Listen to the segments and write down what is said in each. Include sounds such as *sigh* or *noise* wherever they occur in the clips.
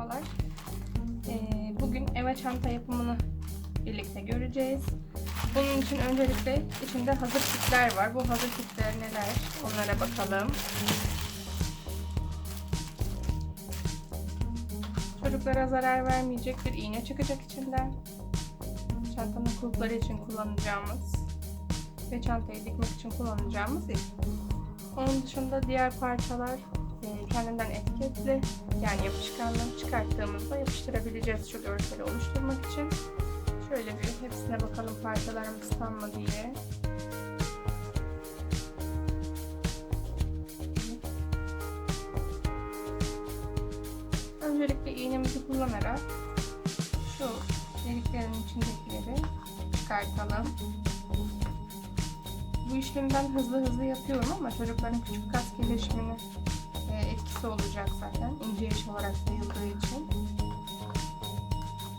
Merhabalar. Ee, bugün eve çanta yapımını birlikte göreceğiz. Bunun için öncelikle içinde hazır kitler var. Bu hazır kitler neler? Onlara bakalım. Çocuklara zarar vermeyecek bir iğne çıkacak içinden. Çantanın kulpları için kullanacağımız ve çantayı dikmek için kullanacağımız ip. Onun dışında diğer parçalar kendinden etiketli yani yapışkanlığı çıkarttığımızda yapıştırabileceğiz şu görseli oluşturmak için. Şöyle bir hepsine bakalım parçalarımız tam mı diye. Öncelikle iğnemizi kullanarak şu deliklerin içindekileri çıkartalım. Bu işlemi ben hızlı hızlı yapıyorum ama çocukların küçük kas gelişimine e, etkisi olacak zaten. ince iş olarak sayıldığı için.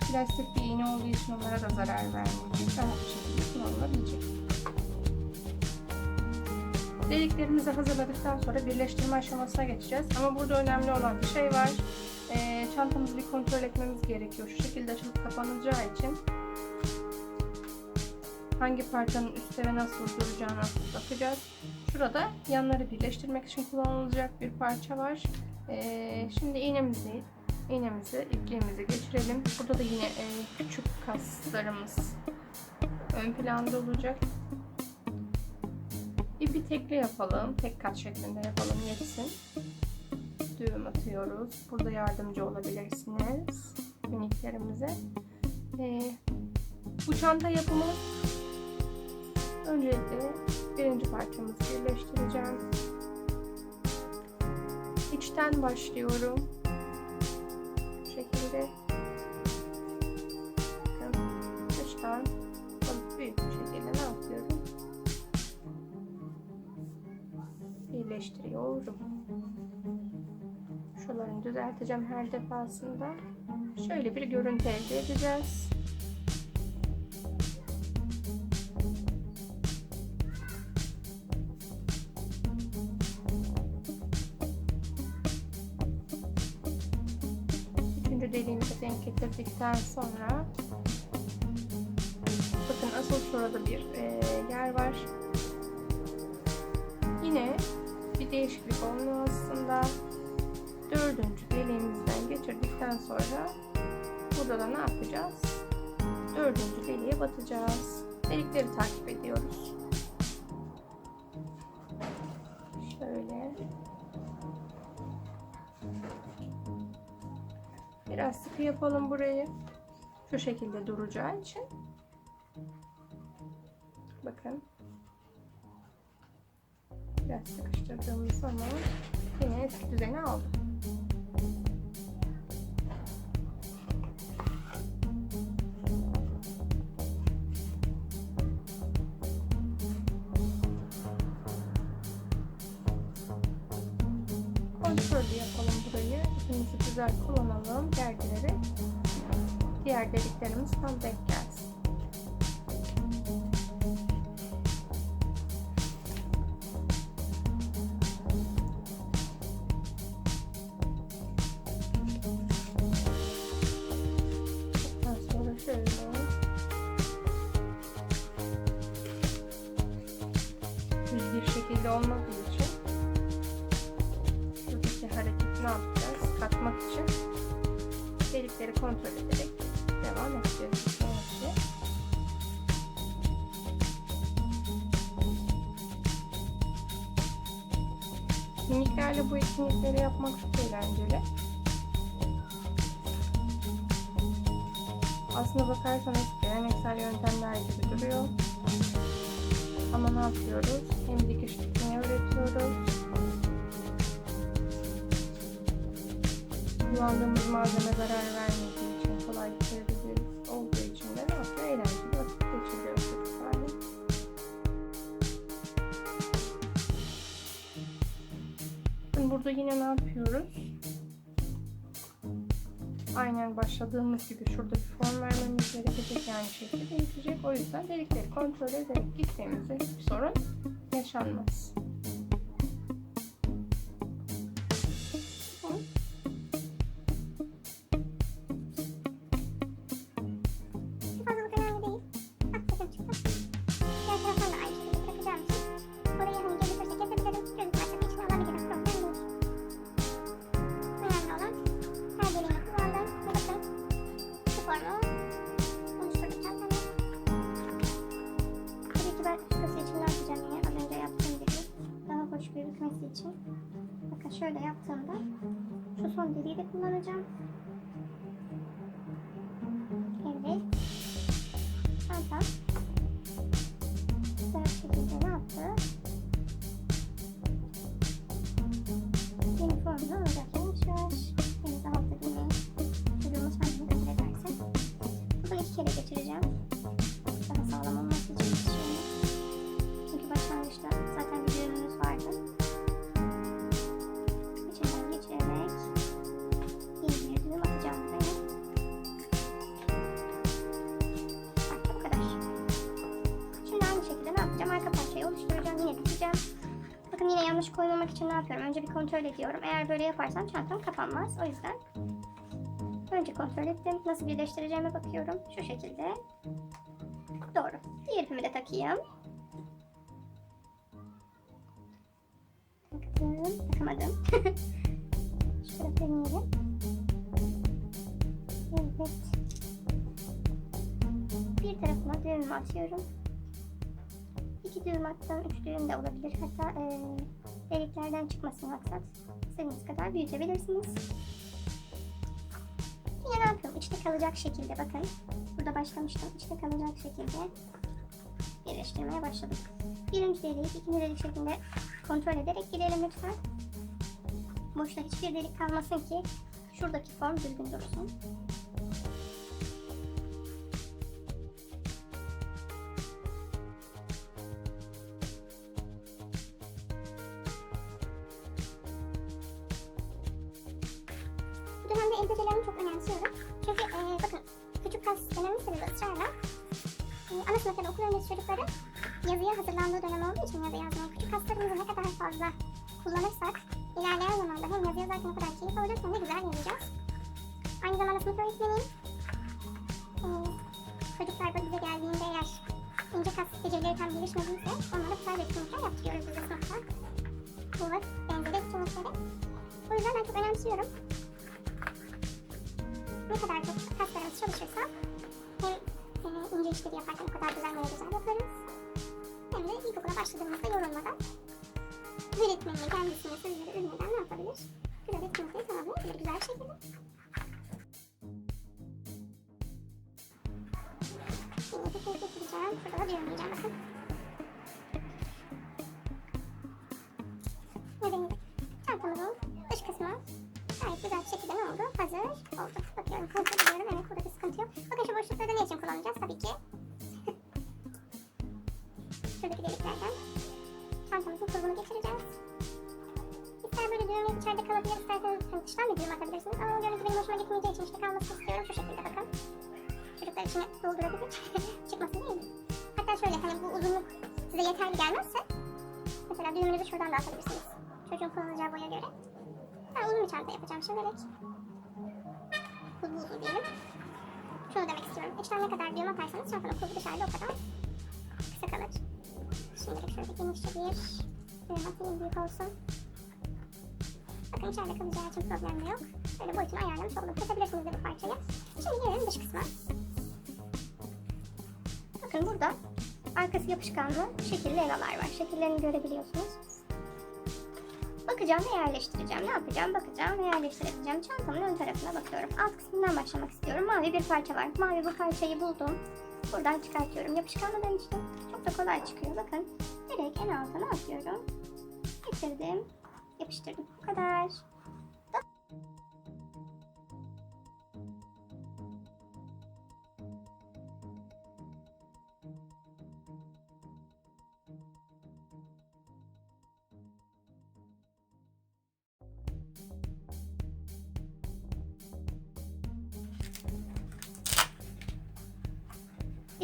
Plastik bir iğne olduğu için onlara da zarar vermeyecek. Rahat bir şekilde kullanılabilecek. Deliklerimizi hazırladıktan sonra birleştirme aşamasına geçeceğiz. Ama burada önemli olan bir şey var. E, çantamızı bir kontrol etmemiz gerekiyor. Şu şekilde açılıp kapanacağı için hangi parçanın üstte ve nasıl duracağına bakacağız. Şurada yanları birleştirmek için kullanılacak bir parça var. Ee, şimdi iğnemizi iğnemizi ipliğimizi geçirelim. Burada da yine e, küçük kaslarımız ön planda olacak. İpi tekli yapalım. Tek kat şeklinde yapalım yetsin. Düğüm atıyoruz. Burada yardımcı olabilirsiniz miniklerimize. Ee, bu çanta yapımı Öncelikle birinci parçamızı birleştireceğim. İçten başlıyorum. Bu şekilde. Bakın dıştan büyük bir şekilde ne yapıyorum? Birleştiriyorum. Şuralarını düzelteceğim her defasında. Şöyle bir görüntü elde edeceğiz. Üçüncü deliğimizi denk getirdikten sonra bakın asıl şurada bir e, yer var. Yine bir değişiklik olmuyor aslında. Dördüncü deliğimizden geçirdikten sonra burada da ne yapacağız? Dördüncü deliğe batacağız. Delikleri takip ediyoruz. Biraz sıkı yapalım burayı. Şu şekilde duracağı için. Bakın. Biraz sıkıştırdığımız zaman yine eski düzeni aldı. Kontrollü yapalım burayı. İpimizi güzel kullanalım. Gergileri diğer deliklerimiz tam denk gelsin. Bir şekilde olmadığı delikleri kontrol ederek devam. Böylece. Miniklerle bu etkinlikleri yapmak çok eğlenceli. Aslında bakarsanız geleneksel yöntemler gibi duruyor. Ama ne yapıyoruz? Hem dikiş dikmeyi öğretiyoruz. kullandığımız malzeme zarar vermediği Aynen başladığımız gibi şurada bir form vermemiz gerekecek yani şekli değişecek. O yüzden delikleri kontrol ederek gittiğimizde hiçbir sorun yaşanmaz. da küpesi için ne yapacağım yine az önce yaptığım gibi daha hoş gözükmesi için. Bakın şöyle yaptığımda şu son deliği de kullanacağım. Evet. Zaten güzel şekilde ne yaptı? Yeni formunu alacak. Yavaş yavaş. Denize altta yine çocuğumuz hangi kadar ederse. Bunu iki kere geçireceğim. Yanlış koymamak için ne yapıyorum? Önce bir kontrol ediyorum. Eğer böyle yaparsam çantam kapanmaz. O yüzden önce kontrol ettim. Nasıl birleştireceğime bakıyorum. Şu şekilde. Doğru. Diğer ipimi de takayım. Taktım. Takamadım. *laughs* Tarafı deneyelim. Evet. Bir tarafına düğümümü atıyorum. İki düğüm attım, üç düğüm de olabilir. Hatta eee deliklerden çıkmasın maksat. İstediğiniz kadar büyütebilirsiniz. Yine ne yapıyorum? İçte kalacak şekilde bakın. Burada başlamıştım. İçte kalacak şekilde birleştirmeye başladık. Birinci deliği ikinci delik şeklinde kontrol ederek girelim lütfen. Boşta hiçbir delik kalmasın ki şuradaki form düzgün dursun. Sınıfta okul öncesi çocukları yazıya hazırlandığı dönem olduğu için yazı yazmanın küçük kaslarımızı ne kadar fazla kullanırsak ilerleyen zamanda hem yazı yazarken o kadar keyif alacağız hem de güzel yazacağız. Aynı zamanda sınıf öğretmeniyim. E, çocuklar da bize geldiğinde eğer ince kas becerileri tam gelişmediyse onlara güzel etkinlikler yaptırıyoruz biz sınıfta. Bu ve benzeri etkinlikleri. O yüzden ben çok önemsiyorum ne kadar çok kaslarımız çalışırsa e, ince işleri yaparken o kadar ve güzel yaparız. Hem de ilkokula başladığımızda yorulmadan öğretmenine kendisine sözleri ürmeden ne yapabilir? Güzel etkinlikleri tamamlayabilir güzel bir şekilde. Şimdi tekrar getireceğim. Şurada da düğümleyeceğim bakın. Kontrol ediyorum. Evet burada bir sıkıntı yok. Bakın şu boşlukları ne için kullanacağız? Tabii ki. Şuradaki deliklerden çantamızın kulbunu geçireceğiz. İster böyle düğüm yok içeride kalabilir, isterseniz hani dıştan bir düğüm atabilirsiniz. Ama görüntü benim hoşuma gitmeyeceği için işte kalmasını istiyorum. Şu şekilde bakın. Çocuklar içine doldurabilir. Çıkmasın değil mi? Hatta şöyle hani bu uzunluk size yeterli gelmezse mesela düğümünüzü şuradan da atabilirsiniz. Çocuğun kullanacağı boya göre. Ben uzun bir çanta yapacağım şimdilik. Uzun diyelim. Şunu demek istiyorum. İçten ne kadar düğüm atarsanız çantanın kulbu dışarıda o kadar kısa kalır. Şimdilik şöyle genişçe bir düğüm atayım büyük olsun. Bakın içeride kalacağı için problem yok. Böyle boyutunu ayarlamış oldum. Kesebilirsiniz de bu parçayı. Şimdi gelelim dış kısma. Bakın burada arkası yapışkanlı şekilli levhalar var. Şekillerini görebiliyorsunuz. Bakacağım ve yerleştireceğim. Ne yapacağım? Bakacağım ve yerleştireceğim. Çantamın ön tarafına bakıyorum. Alt kısmından başlamak istiyorum. Mavi bir parça var. Mavi bu parçayı buldum. Buradan çıkartıyorum. Yapışkanlı demiştim. Çok da kolay çıkıyor. Bakın. Direkt en alta ne yapıyorum? Getirdim. Yapıştırdım. Bu kadar.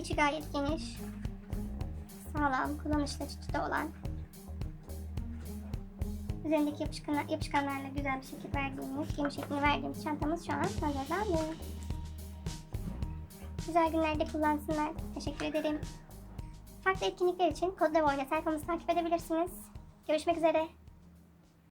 İçi gayet geniş. Sağlam, kullanışlı çıtı olan. Üzerindeki yapışkanlar, yapışkanlarla güzel bir şekil verdiğimiz, geniş şeklini verdiğimiz çantamız şu an hazırlandı. Güzel günlerde kullansınlar. Teşekkür ederim. Farklı etkinlikler için Kodlava Oyna sayfamızı takip edebilirsiniz. Görüşmek üzere.